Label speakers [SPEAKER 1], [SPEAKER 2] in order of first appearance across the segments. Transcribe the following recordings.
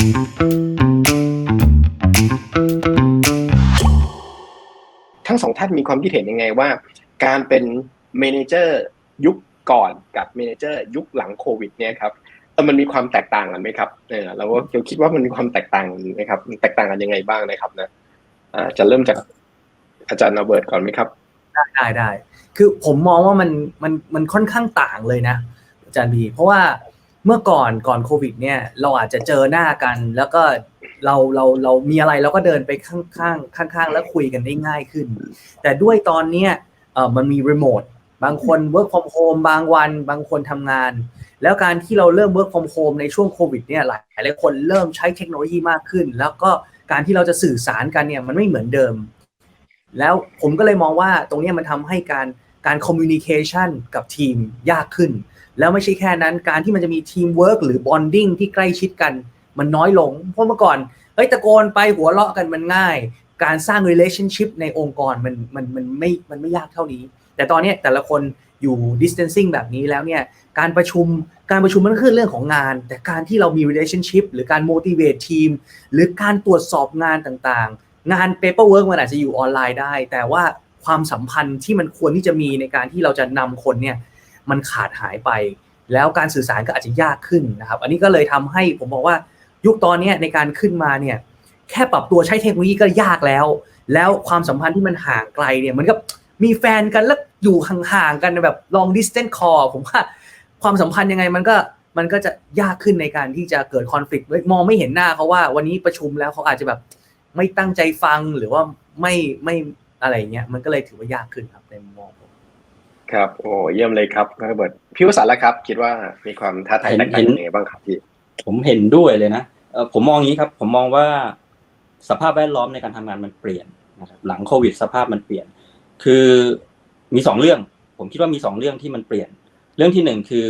[SPEAKER 1] ทั้งสองท่านมีความคิดเห็นยังไงว่า การเป็นเมนเจอร์ยุคก่อนกับเมนเจอร์ยุคหลังโควิด เนี่ยครับเออมันมีความแตกต่างกันไหมครับเออเราก็คิดว่ามันมีความแตกต่างไหมครับ แตกต่างกันยังไงบ้างนะครับนะอ่าจะเริ่มจากอาจารย์นาเบิร์ตก่อนไหมครับ
[SPEAKER 2] ได้ได้ได้คือผมมองว่ามันมันมันค่อนข้างต่างเลยนะอาจารย์บีเพราะว่า เมื่อก่อนก่อนโควิด เนี่ย เราอาจจะเจอหน้ากัน แล้วก็เราเราเรามีอะไรเราก็เดินไปข้างข้างข้างข้างๆแล้วคุยกันได้ง่ายขึ้น แต่ด้วยตอนเนี้ยเออมันมีรีโมทบางคน work from home บางวัน บางคนทำงาน แล้วการที่เราเริ่ม work from home ในช่วงโควิดเนี่ยหลายหลายคนเริ่มใช้เทคโนโลยีมากขึ้น แล้วก็การที่เราจะสื่อสารกันเนี่ยมันไม่เหมือนเดิม แล้วผมก็เลยมองว่าตรงนี้มันทำให้การ การ communication กับทีมยากขึ้น แล้วไม่ใช่แค่นั้นการที่มันจะมีทีมเวิร์กหรือ bonding ที่ใกล้ชิดกันมันน้อยลง เพราะเมื่อก่อนเฮ้ยตะโกนไปหัวเราะกันมันง่าย การสร้าง relationship ในองค์กรมันมันมันไม่มันไม่ยากเท่านี้ แต่ตอนนี้แต่ละคนอยู่ distancing แบบนี้แล้วเนี่ยการประชุมการประชุมมันก็คือเรื่องของงาน แต่การที่เรามี relationship หรือการ motivate ทีม หรือการตรวจสอบงานต่างๆ งาน paperwork มันอาจจะอยู่ออนไลน์ได้ แต่ว่า ความสัมพันธ์ที่มันควรที่จะมีในการที่เราจะนำคนเนี่ยมันขาดหายไป แล้วการสื่อสารก็อาจจะยากขึ้นนะครับ อันนี้ก็เลยทำให้ผมบอกว่ายุคตอนนี้ในการขึ้นมาเนี่ยแค่ปรับตัวใช้เทคโนโลยีก็ยากแล้ว แล้วความสัมพันธ์ที่มันห่างไกลเนี่ยมือนกับมีแฟนกันแล้วอยู่ห่างๆกันแบบ long distance call ผมว่าความสัมพันธ์ยังไงมันก็มันก็จะยากขึ้นในการที่จะเกิดคอน FLICT มองไม่เห็นหน้าเขาว่าวันนี้ประชุมแล้วเขาอาจจะแบบไม่ตั้งใจฟังหรือว่าไม่ไม่ อะไรเงี้ยมันก็เลยถือว่ายากขึ้นครับในมุมมองผม
[SPEAKER 1] ครับโอ้เยี่ยมเลยครับนาเบิร์ตพี่วสันต์ละครับ คิดว่ามีความท้าทายแตกต่างยังไงบ้างครับพี่
[SPEAKER 3] ผมเห็นด้วยเลยนะเอ่อผมมองอย่างนี้ครับ ผมมองว่าสภาพแวดล้อมในการทำงานมันเปลี่ยนนะครับหลังโควิดสภาพมันเปลี่ยน คือมีสองเรื่อง ผมคิดว่ามีสองเรื่องที่มันเปลี่ยน เรื่องที่หนึ่งคือ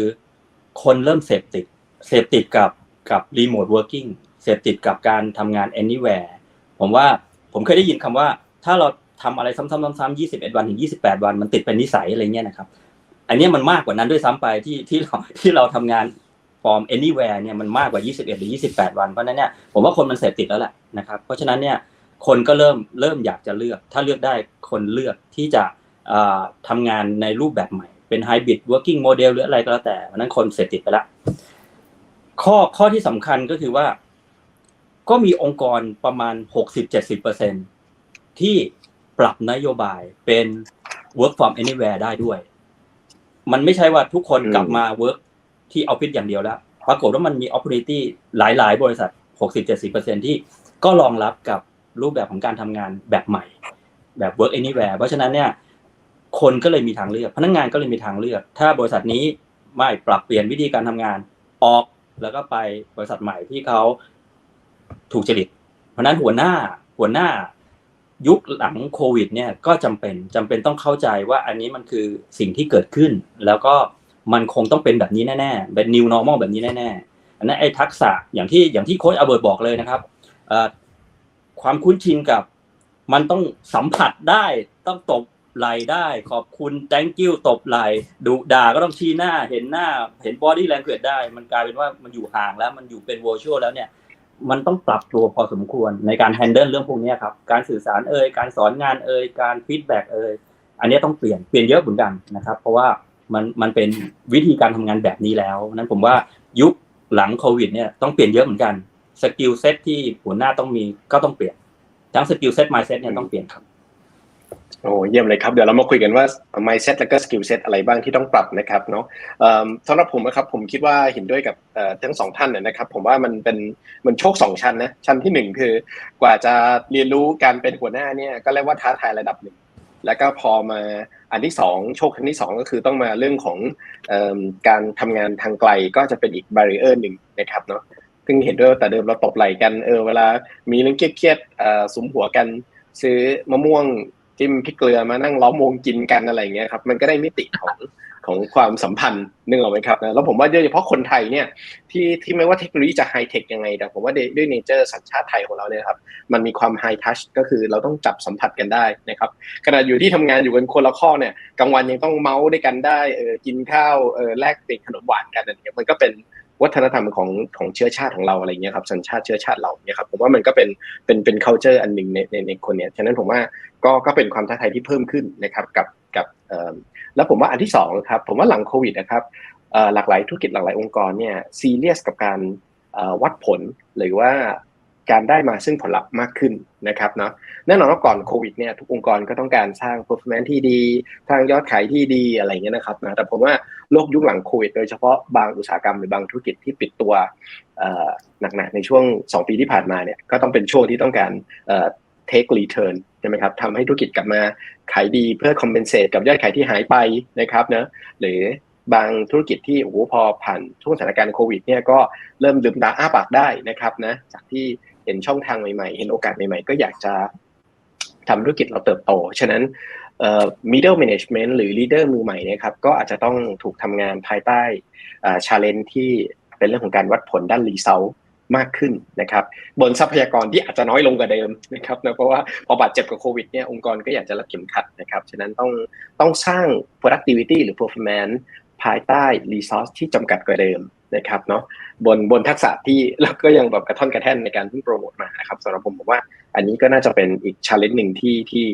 [SPEAKER 3] คนเริ่มเสพติดเสพติดกับกับรีโมทเวิร์กิ่งเสพติดกับการทำงาน anywhere ผมว่าผมเคยได้ยินคำว่า ถ้าเรา ทำอะไรซ้ำๆๆๆ21วันถึง28วันมันติดเป็นนิสัยอะไรเงี้ยนะครับ อันนี้มันมากกว่านั้นด้วยซ้ำไปที่ที่เราที่เราทำงานฟอร์ม anywhere เนี่ยมันมากกว่า 21 หรือ 28 วัน เพราะนั้นเนี่ยผมว่าคนมันเสพติดแล้วแหละนะครับ เพราะฉะนั้นเนี่ยคนก็เริ่มเริ่มอยากจะเลือก ถ้าเลือกได้คนเลือกที่จะทำงานในรูปแบบใหม่ เป็น hybrid working model หรืออะไรก็แล้วแต่เพราะฉะนั้นคนเสพติดไปละข้อข้อที่สำคัญก็คือว่า ก็มีองค์กรประมาณ 60-70%ที่ ปรับนโยบายเป็น work from anywhere ได้ด้วย มันไม่ใช่ว่าทุกคนกลับมา work ที่ออฟฟิศอย่างเดียวแล้ว ปรากฏว่ามันมี opportunity หลาย ๆ บริษัท 60-70%ที่ก็รองรับกับรูปแบบของการทำงานแบบใหม่ แบบ work anywhere เพราะฉะนั้นเนี่ย คนก็เลยมีทางเลือก พนักงานก็เลยมีทางเลือก ถ้าบริษัทนี้ไม่ปรับเปลี่ยนวิธีการทำงานออกแล้วก็ไปบริษัทใหม่ที่เขาถูกจริต เพราะฉะนั้นหัวหน้าหัวหน้า ยุคหลังโควิดเนี่ยก็จำเป็นจำเป็นต้องเข้าใจว่าอันนี้มันคือสิ่งที่เกิดขึ้น แล้วก็มันคงต้องเป็นแบบนี้แน่ๆเป็น new normal แบบนี้แน่ๆอันนั้นไอ้ทักษะอย่างที่อย่างที่โค้ชอเบิร์ตบอกเลยนะครับความคุ้นชินกับมันต้องสัมผัสได้ต้องตบไหลได้ ขอบคุณ thank you ตบไหลดุด่าก็ต้องชี้หน้าเห็นหน้า เห็น body language ได้ มันกลายเป็นว่ามันอยู่ห่างแล้วมันอยู่เป็น virtual แล้วเนี่ย มันต้องปรับตัวพอสมควรในการแฮนเดิลเรื่องพวกนี้ครับ การสื่อสารเอ่ยการสอนงานเอ่ยการฟีดแบ็กเอ่ยอันนี้ต้องเปลี่ยนเปลี่ยนเยอะเหมือนกันนะครับ เพราะว่ามันมันเป็นวิธีการทำงานแบบนี้แล้วนั้นผมว่ายุคหลังโควิดเนี่ยต้องเปลี่ยนเยอะเหมือนกันสกิลเซ็ตที่หัวหน้าต้องมีก็ต้องเปลี่ยนทั้งสกิลเซ็ตไมล์เซ็ตเนี่ยต้องเปลี่ยนครับ
[SPEAKER 1] โอ้เยี่ยมเลยครับ เดี๋ยวเรามาคุยกันว่า mindset แล้วก็ skill set อะไรบ้างที่ต้องปรับนะครับเนาะสำหรับผมนะครับผมคิดว่าเห็นด้วยกับทั้งสองท่านเนี่ยนะครับ ผมว่ามันเป็นมันโชคสองชั้นนะชั้นที่หนึ่งคือกว่าจะเรียนรู้การเป็นหัวหน้าเนี่ยก็เรียกว่าท้าทายระดับหนึ่งแล้วก็พอมาอันที่สองโชคชั้นที่สองก็คือต้องมาเรื่องของอการทำงานทางไกลก็จะเป็นอีกบาริเออร์หนึ่งนะครับเนาะซึ่งเห็นด้วยแต่เดิมเราตบไหลกันเออเวลามีเรื่องเครียดๆสุมหัวกันซื้อมะม่วง จิ้มพริกเกลือมานั่งล้อมวงกินกันอะไรอย่างเงี้ยครับมันก็ได้มิติของของความสัมพันธ์นึกออกไหมครับนะแล้วผมว่าโดยเฉพาะคนไทยเนี่ยที่ที่ไม่ว่าเทคโนโลยีจะไฮเทคยังไงแต่ผมว่าด้วยเนเจอร์สัญชาติไทยของเราเนี่ยครับมันมีความไฮทัชก็คือเราต้องจับสัมผัสกันได้นะครับขณะอยู่ที่ทำงานอยู่กันคนละข้อเนี่ยกลางวันยังต้องเมาส์ด้วยกันได้เออกินข้าวเออแลกเปลี่ยนขนมหวานกันอะไรเงี้ยมันก็เป็น วัฒนธรรมของของเชื้อชาติของเราอะไรเงี้ยครับสัญชาติเชื้อชาติเราเนี่ยครับผมว่ามันก็เป็นเป็นเป็น culture อันหนึ่งในในในคนเนี้ยฉะนั้นผมว่าก็ก็เป็นความท้าทายที่เพิ่มขึ้นนะครับกับกับเออแล้วผมว่าอันที่สองครับผมว่าหลังโควิดนะครับหลากหลายธุรกิจหลากหลายองค์กรเนี่ยซีเรียสกับการวัดผลหรือว่า การได้มาซึ่งผลลัพธ์มากขึ้นนะครับเนาะแน่นอนว่าก่อนโควิดเนี่ยทุกองค์กรก็ต้องการสร้าง performance ที่ดีทางยอดขายที่ดีอะไรเงี้ยนะครับนะแต่ผมว่าโลกยุคหลังโควิดโดยเฉพาะบางอุตสาหกรรมหรือบางธุรกิจที่ปิดตัวหนักๆในช่วง 2 ปีที่ผ่านมาเนี่ยก็ต้องเป็นช่วงที่ต้องการ take return ใช่ไหมครับทำให้ธุรกิจกลับมาขายดีเพื่อ compensate กับยอดขายที่หายไปนะครับเนะหรือบางธุรกิจที่โอ้โหพอผ่านช่วงสถานการณ์โควิดเนี่ยก็เริ่มลืมตาอ้าปากได้นะครับนะจากที่ ห็นช่องทางใหม่ๆ เห็นโอกาสใหม่ๆ ก็อยากจะทำธุรกิจเราเติบโต ฉะนั้น middle management หรือ leader มือใหม่เนี่ยครับ ก็อาจจะต้องถูกทำงานภายใต้ challenge ที่เป็นเรื่องของการวัดผลด้าน result มากขึ้นนะครับ บนทรัพยากรที่อาจจะน้อยลงกว่าเดิมนะครับนะเพราะว่าพอบาดเจ็บกับโควิดเนี่ยองค์กรก็อยากจะรัดเข็มขัดนะครับฉะนั้นต้องต้องสร้าง productivity หรือ performance ภายใต้ resource ที่จำกัดกว่าเดิม นะครับเนาะบนบนทักษะที่แล้วก็ยังแบบกระท่อนกระแท่นในการเพิ่งโปรโมทมานะครับสำหรับผมผมว่า อันนี้ก็น่าจะเป็นอีก challenge หนึ่งที่ที่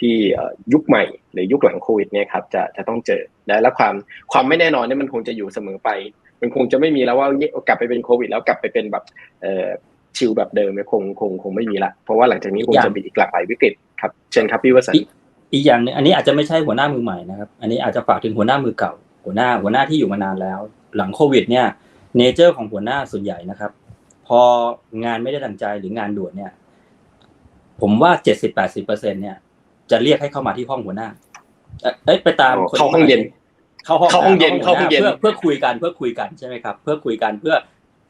[SPEAKER 1] ที่เอ่อยุคใหม่หรือยุคหลังโควิดเนี่ยครับจะจะต้องเจอและและความความไม่แน่นอนเนี่ยมันคงจะอยู่เสมอไป มันคงจะไม่มีแล้วว่ากลับไปเป็นโควิด แล้วกลับไปเป็นแบบเอ่อชิลแบบเดิมเนี่ยคงคงคงไม่มีละเพราะว่าหลังจากนี้คงจะมีอีกหลากหลายวิกฤตครับเช่นครับพี่วสันต์
[SPEAKER 3] อีกอย่างหนึงอันนี้อาจจะไม่ใช่หัวหน้ามือใหม่นะครับ อันนี้อาจจะฝากถึงหัวหน้ามือเก่า หัวหน้าหัวหน้าที่อยู่มานานแล้ว หลังโควิดเนี่ยเนเจอร์ของหัวหน้าส่วนใหญ่นะครับ พองานไม่ได้ดังใจหรืองานด่วนเนี่ย ผมว่าเจ็ดสิบแปดสิบเปอร์เซ็นเนี่ย จะเรียกให้เข้ามาที่ห้องหัวหน้าเอ่อเอ้ยไปตามคน
[SPEAKER 1] เข้าห้องเย็น
[SPEAKER 3] เข้าห้อง
[SPEAKER 1] เข้าห้องเย็นเข้าห้องเย็น
[SPEAKER 3] เพื่อเพื่อคุยกันเพื่อคุยกันใช่ไหมครับ เพื่อคุยกันเพื่อ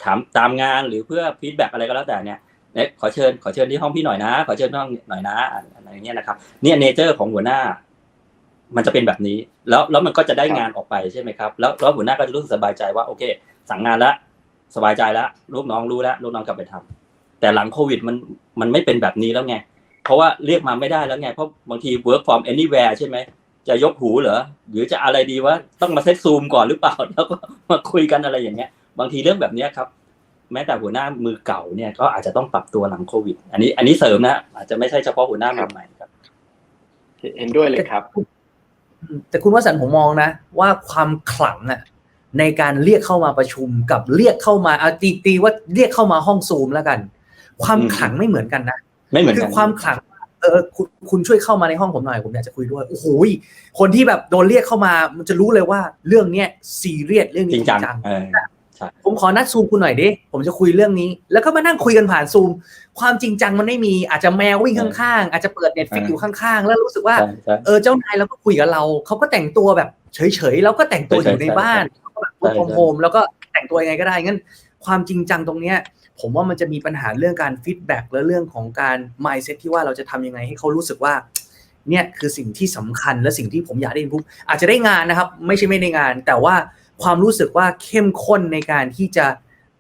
[SPEAKER 3] ถามตามงานหรือเพื่อฟีดแบ็กอะไรก็แล้วแต่เนี่ยเนี่ยขอเชิญขอเชิญที่ห้องพี่หน่อยนะ ขอเชิญที่ห้องหน่อยนะอะไรอย่างเงี้ยนะครับเนี่ยเนเจอร์ของหัวหน้า มันจะเป็นแบบนี้ แล้วแล้วมันก็จะได้งานออกไปใช่ไหมครับแล้วแล้วหัวหน้าก็จะรู้สึกสบายใจว่าโอเค สั่งงานแล้วสบายใจแล้วลูกน้องรู้แล้วลูกน้องกลับไปทำแต่หลังโควิดมันมันไม่เป็นแบบนี้แล้วไง เพราะว่าเรียกมาไม่ได้แล้วไง เพราะบางที work from anywhere ใช่ไหมจะยกหูเหรอหรือจะอะไรดีว่าต้องมาเซตซูมก่อนหรือเปล่าแล้วก็มาคุยกันอะไรอย่างเงี้ย บางทีเรื่องแบบเนี้ยครับ แม้แต่หัวหน้ามือเก่าเนี่ยก็อาจจะต้องปรับตัวหลังโควิด อันนี้ อันนี้เสริมนะอาจจะไม่ใช่เฉพาะหัวหน้ามือใหม่ครับ
[SPEAKER 1] เห็นด้วยเลยครับ
[SPEAKER 2] แต่คุณวสันต์ผมมองนะ ว่าความขลังอะในการเรียกเข้ามาประชุมกับเรียกเข้ามาเอาตีตีว่าเรียกเข้ามาห้องซูมแล้วกัน ความ
[SPEAKER 3] อืม
[SPEAKER 2] ขลังไม่เหมือนกันนะ
[SPEAKER 3] ไม่เหมือน
[SPEAKER 2] คื
[SPEAKER 3] กั
[SPEAKER 2] อนความขลังเออคุณคุณช่วยเข้ามาในห้องผมหน่อยผมอยากจะคุยด้วยโอ้โหยคนที่แบบโดนเรียกเข้ามา มันจะรู้เลยว่าเรื่องเนี้ยซีเรียสเรื่อง
[SPEAKER 3] จ
[SPEAKER 2] นี้
[SPEAKER 3] ริงจังเออ
[SPEAKER 2] ผมขอนัดซูมคุณหน่อยดิ ผมจะคุยเรื่องนี้ แล้วก็มานั่งคุยกันผ่านซูม ความจริงจังมันไม่มี อาจจะแมววิ่งข้างๆ อาจจะเปิดเน็ตฟิก
[SPEAKER 3] เออ
[SPEAKER 2] อ
[SPEAKER 3] อ
[SPEAKER 2] ยู่ข้างๆ แล้วรู้สึกว่า
[SPEAKER 3] ใช่ใช่
[SPEAKER 2] เออ เจ้านายเราก็คุยกับเรา เขาก็แต่งตัวแบบเฉยๆ แล้วก็แต่งตัวอยู่ในบ้านเขาก็แบบ
[SPEAKER 3] ใช่
[SPEAKER 2] โฮม
[SPEAKER 3] ใช่
[SPEAKER 2] โฮมแล้วก็แต่งตัวยังไงก็ได้ งั้น ความจริงจังตรงเนี้ย ผมว่ามันจะมีปัญหาเรื่องการฟีดแบ็กและเรื่องของการ mindset ที่ว่าเราจะทำยังไงให้เขารู้สึกว่าเนี่ยคือสิ่งที่สำคัญและสิ่งที่ผมอยากได้ยินปุ๊บอาจจะได้งานนะครับ ไม่ใช่ไม่ได้งาน แต่ว่า ความรู้สึกว่าเข้มข้นในการที่จะ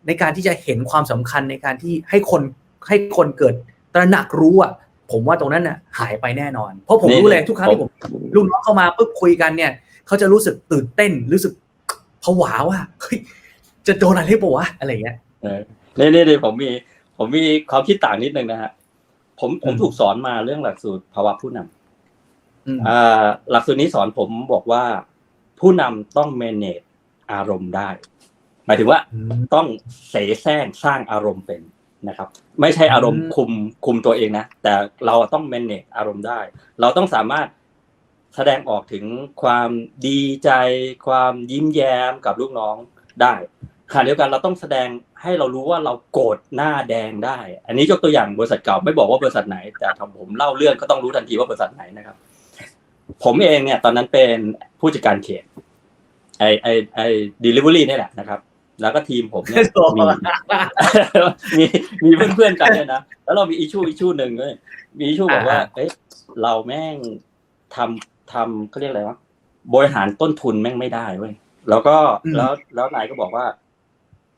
[SPEAKER 2] ในการที่จะเห็นความสำคัญในการที่ให้คนให้คนเกิดตระหนักรู้อะผมว่าตรงนั้นน่ะหายไปแน่นอน เพราะผมรู้เลยทุกครั้งที่ผมลูกน้องเข้ามาปุ๊บคุยกันเนี่ย เขาจะรู้สึกตื่นเต้นรู้สึกผวาว่าเฮ้ยจะโดนอะไรปะวะอะไรเงี้ย
[SPEAKER 3] เออนี่นี่นี่ผมมี ผมมีความคิดต่างนิดนึงนะฮะผมผม
[SPEAKER 2] อืม
[SPEAKER 3] ถูกสอนมาเรื่องหลักสูตรภาวะผู้นำ
[SPEAKER 2] อืม
[SPEAKER 3] อ่าหลักสูตรนี้สอนผมบอกว่าผู้นำต้อง manage อารมณ์ได้ หมายถึงว่าต้องเสแสร้งสร้างอารมณ์เป็นนะครับ ไม่ใช่อารมณ์
[SPEAKER 2] อืม
[SPEAKER 3] คุมคุมตัวเองนะแต่เราต้อง manage อารมณ์ได้ เราต้องสามารถแสดงออกถึงความดีใจ ความยิ้มแย้มกับลูกน้องได้ขณะเดียวกันเราต้องแสดงให้เรารู้ว่าเราโกรธหน้าแดงได้ อันนี้ยกตัวอย่างบริษัทเก่าไม่บอกว่าบริษัทไหน แต่ถ้าผมเล่าเรื่องก็ต้องรู้ทันทีว่าบริษัทไหนนะครับ ผมเองเนี่ย ตอนนั้นเป็นผู้จัดการเขต ไอไอไอ delivery นี่แหละนะครับ แล้วก็ทีมผมเนี่ยมีมีมีเพื่อนๆกันเนี่ยนะแล้วเรามีอิชูอิชูหนึ่งเลยมีอิชูบอกว่า
[SPEAKER 2] อ่า
[SPEAKER 3] เอ้ยเราแม่งทำทำเขาเรียกอะไรวะบริหารต้นทุนแม่งไม่ได้เว้ยแล้วก็แล้วแล้วนายก็บอกว่า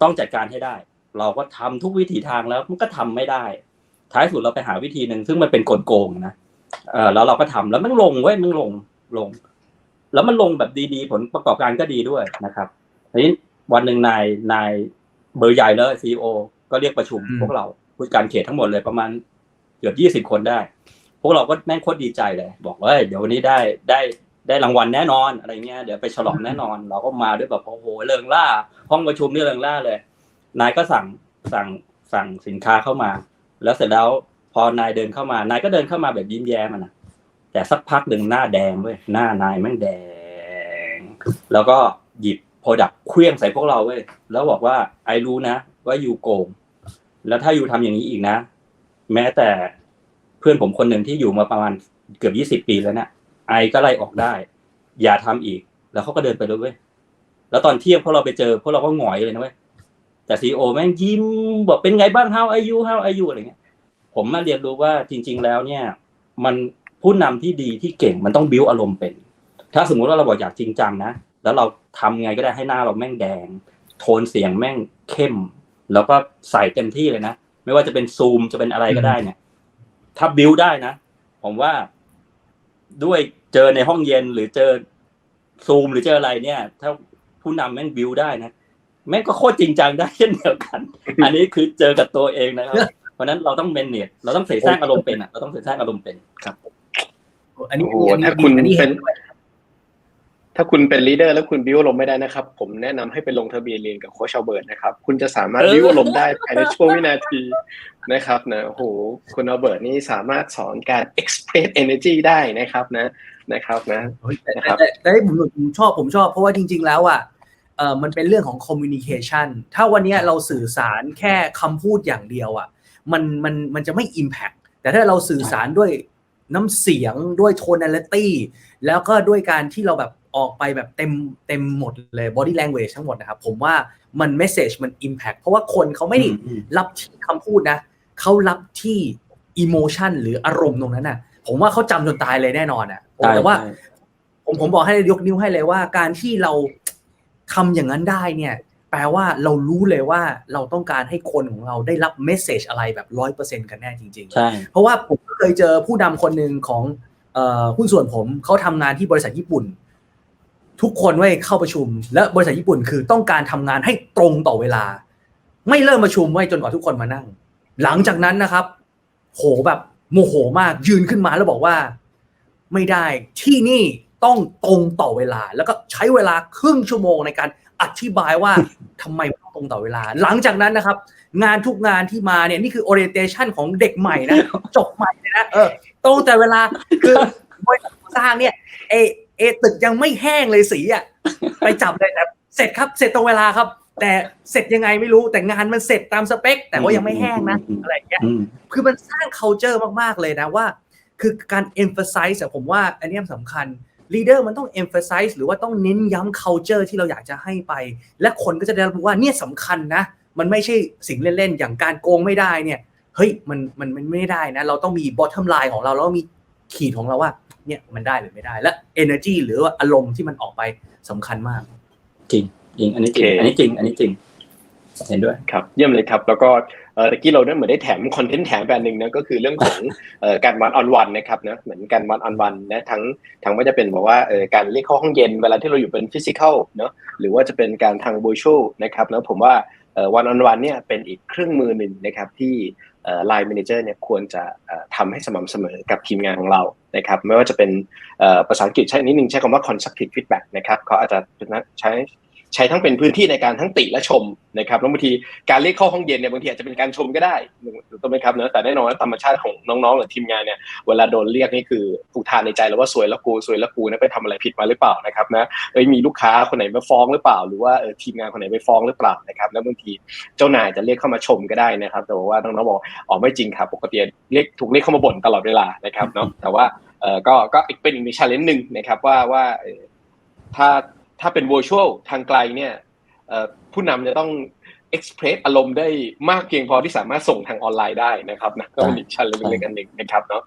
[SPEAKER 3] ต้องจัดการให้ได้ เราก็ทำทุกวิถีทางแล้วมันก็ทำไม่ได้ ท้ายสุดเราไปหาวิธีหนึ่งซึ่งมันเป็นกลโกงนะเออแล้วเราก็ทำแล้วมันลงเว้ยมันลงลง แล้วมันลงแบบดีๆ ผลประกอบการก็ดีด้วยนะครับทีนี้วันหนึ่งนายนายเบอร์ใหญ่เลยซีอก็เรียกประชุม
[SPEAKER 2] อืม
[SPEAKER 3] พวกเราผู้จัดการเขตทั้งหมดเลยประมาณเกือบยี่สิบคนได้ พวกเราก็แม่งโคตรดีใจเลย บอกว่าเฮ้ยเดี๋ยววันนี้ได้ได้ได้รางวัลแน่นอนอะไรเงี้ยเดี๋ยวไปฉลองแน่นอน เราก็มาด้วยแบบโอ้โหเริงล่า ห้องประชุมนี่เริงล่าเลย นายก็สั่งสั่งสั่งสินค้าเข้ามา แล้วเสร็จแล้วพอนายเดินเข้ามานายก็เดินเข้ามาแบบยิ้มแย้มอะนะ แต่สักพักหนึ่งหน้าแดงเว้ยหน้านายแม่งแดง แล้วก็หยิบโปรดักเคลี้ยงใส่พวกเราเว้ยแล้วบอกว่าไอรู้นะ ว่ายูโกง แล้วถ้ายูทำอย่างนี้อีกนะ แม้แต่เพื่อนผมคนหนึ่งที่อยู่มาประมาณเกือบยี่สิบปีแล้วเนี่ยไอก็ไล่ออกได้ อย่าทำอีก แล้วเขาก็เดินไปเลยเว้ยแล้วตอนเที่ยงพวกเราไปเจอพวกเราก็หงอยเลยนะเว้ยแต่ซีโอแม่งยิ้มบอกเป็นไงบ้าง how are you how are you อะไรเงี้ย ผมมาเรียนรู้ว่าจริง ๆ แล้วเนี่ย มัน ผู้นำที่ดีที่เก่งมันต้องบิวอารมณ์เป็น ถ้าสมมุติว่าเราบอกอยากจริงจังนะ แล้วเราทำไงก็ได้ให้หน้าเราแม่งแดง โทนเสียงแม่งเข้ม แล้วก็ใส่เต็มที่เลยนะ ไม่ว่าจะเป็นซูมจะเป็นอะไรก็ได้เนี่ย ถ้าบิวได้นะ ผมว่าด้วยเจอในห้องเย็นหรือเจอซูมหรือเจออะไรเนี่ย ถ้าผู้นำแม่งบิวได้นะแม่งก็โคตรจริงจังได้เช่นเดียวกัน อันนี้คือเจอกับตัวเองนะครับ เพราะนั้นเราต้องเมนเนจเราต้องเสสร้างอารมณ์เป็นอะเราต้องเสสร้างอารมณ์เป็นครับ
[SPEAKER 2] อันนี้
[SPEAKER 1] โอ้โห
[SPEAKER 2] อันนี้
[SPEAKER 1] ถ้าคุณ
[SPEAKER 2] อันนี้
[SPEAKER 1] เป็
[SPEAKER 2] เห็
[SPEAKER 1] น
[SPEAKER 2] นด้วย
[SPEAKER 1] ถ้าคุณเป็นลีดเดอร์แล้วคุณบิวลมณ์ไม่ได้นะครับ ผมแนะนำให้ไปลงทะเบียนเรียนกับโค้ชอัลเบิร์ตนะครับ คุณจะสามารถ
[SPEAKER 3] เออ
[SPEAKER 1] บิวลมณ์ได้ภายในช่วงวินาทีนะครับนะโอ้โหคุณอัลเบิร์ตนี่สามารถสอนการ express energy ได้นะครับนะนะครับนะ
[SPEAKER 2] เฮ้ยแต่
[SPEAKER 1] นะครับ
[SPEAKER 2] แต่แต่แต่ผมผมชอบผมชอบ เพราะว่าจริง ๆ แล้วอะเออมันเป็นเรื่องของ communication ถ้าวันเนี้ยเราสื่อสารแค่คำพูดอย่างเดียวอะมันมันมันจะไม่ impact แต่ถ้าเราสื่อสารด้วย น้ำเสียงด้วย tonality แล้วก็ด้วยการที่เราแบบออกไปแบบเต็มเต็มหมดเลย body language ทั้งหมดนะครับ ผมว่ามัน message มัน impact เพราะว่าคนเขาไม่ได้
[SPEAKER 3] อืม
[SPEAKER 2] รับที่คำพูดนะเขารับที่ emotion หรืออารมณ์ตรงนั้นน่ะ ผมว่าเขาจำจนตายเลยแน่นอนอะ
[SPEAKER 3] ใช่
[SPEAKER 2] แต่ว่า
[SPEAKER 3] ใช่
[SPEAKER 2] ผมผมบอกให้ยกนิ้วให้เลยว่า การที่เราทำอย่างนั้นได้เนี่ย แปลว่าเรารู้เลยว่าเราต้องการให้คนของเราได้รับเมสเซจอะไรแบบร้อยเปอร์เซ็นกันแน่จริง
[SPEAKER 3] ใช่
[SPEAKER 2] ๆเพราะว่าผมเคยเจอผู้นำคนหนึ่งของเอ่อหุ้นส่วนผมเขาทำงานที่บริษัทญี่ปุ่น ทุกคนไว้ยเข้าประชุม และบริษัทญี่ปุ่นคือต้องการทำงานให้ตรงต่อเวลา ไม่เริ่มประชุมไว้จนกว่าทุกคนมานั่ง หลังจากนั้นนะครับ โหแบบโมโหมากยืนขึ้นมาแล้วบอกว่า ไม่ได้ที่นี่ต้องตรงต่อเวลา แล้วก็ใช้เวลาครึ่งชั่วโมงในการอธิบายว่า ทำไมต้องตรงต่อเวลา หลังจากนั้นนะครับ งานทุกงานที่มาเนี่ยนี่คือ orientation ของเด็กใหม่นะจบใหม่เลยนะเออตรงแต่เวลาคือบริษัทสร้างเนี่ยเอเอตึกยังไม่แห้งเลยสีอะไปจับเลยแต่เสร็จครับเสร็จตรงเวลาครับ แต่เสร็จยังไงไม่รู้แต่งานมันเสร็จตามสเปค แต่ว่ายังไม่แห้งนะอะไรอย่างเงี้ย
[SPEAKER 3] อืม
[SPEAKER 2] คือมันสร้าง culture มากๆเลยนะว่า คือการ emphasize อะผมว่าอันเนี้ยสำคัญ leader มันต้อง emphasize หรือว่าต้องเน้นย้ำ culture ที่เราอยากจะให้ไป และคนก็จะได้รู้ว่าเนี่ยสำคัญนะ มันไม่ใช่สิ่งเล่นๆ อย่างการโกงไม่ได้เนี่ย เฮ้ย มัน มัน มันไม่ได้นะ เราต้องมี bottom line ของเรา แล้วมีขีดของเราว่า เนี่ย มันได้หรือไม่ได้ และ energy หรือว่าอารมณ์ที่มันออกไปสำคัญมาก
[SPEAKER 3] จริง จริง อันนี้จริง
[SPEAKER 1] โอเค
[SPEAKER 3] อันนี้จริง อันนี้จริง เห็นด้วย
[SPEAKER 1] ครับ เยี่ยมเลยครับ แล้วก็เอ่อ ตะกี้เราได้เหมือนได้แถมคอนเทนต์แถมแบบหนึ่งนะก็คือเรื่องของเอ่อการวันออนวันนะครับนะเหมือนการวันออนวันนะทั้งทั้งไม่จะเป็นบอกว่าเอ่อการเรียกเข้าห้องเย็นเวลาที่เราอยู่เป็นฟิสิกอลเนาะหรือว่าจะเป็นการทางบูชูนะครับแล้วผมว่าวันออนวันเนี่ยเป็นอีกเครื่องมือหนึ่งนะครับที่ไลน์แมเนเจอร์เนี่ยควรจะเอ่อทำให้สม่ำเสมอกับทีมงานของเรานะครับไม่ว่าจะเป็นเอ่อภาษาอังกฤษใช้นิดนึงใช้คำว่า constructive feedback นะครับเขาอาจจะใช้ ใช้ทั้งเป็นพื้นที่ในการทั้งติและชมนะครับแล้วบางทีการเรียกเข้าห้องเย็นเนี่ยบางทีอาจจะเป็นการชมก็ได้ถูกต้องไหมครับเนอะแต่แน่นอนธรรมชาติของน้องๆหรือทีมงานเนี่ยเวลาโดนเรียกนี่คืออุทานในใจแล้วว่าสวยแล้วกูสวยแล้วกูนะไปทำอะไรผิดมาหรือเปล่านะครับนะเอ้ยมีลูกค้าคนไหนมาฟ้องหรือเปล่า หรือว่าเออทีมงานคนไหนไปฟ้องหรือเปล่านะครับแล้วบางทีเจ้านายจะเรียกเข้ามาชมก็ได้นะครับ แต่ว่าน้องๆบอกอ๋อไม่จริงครับปกติเรียกถูกเรียกเข้ามาบ่นตลอดเวลานะครับเนาะแต่ว่าเออก็ก็เป็นอีกชาเลนจ์หนึ่งนะครับว่าว่าถ้า ถ้าเป็น virtual ทางไกลเนี่ยผู้นำจะต้องเอ็กซ์เพรสอารมณ์ได้มากเพียงพอที่สามารถส่งทางออนไลน์ได้นะครับนะก็เป็นอีกชั้นเล็กๆอันหนึ่งนะครับเนาะ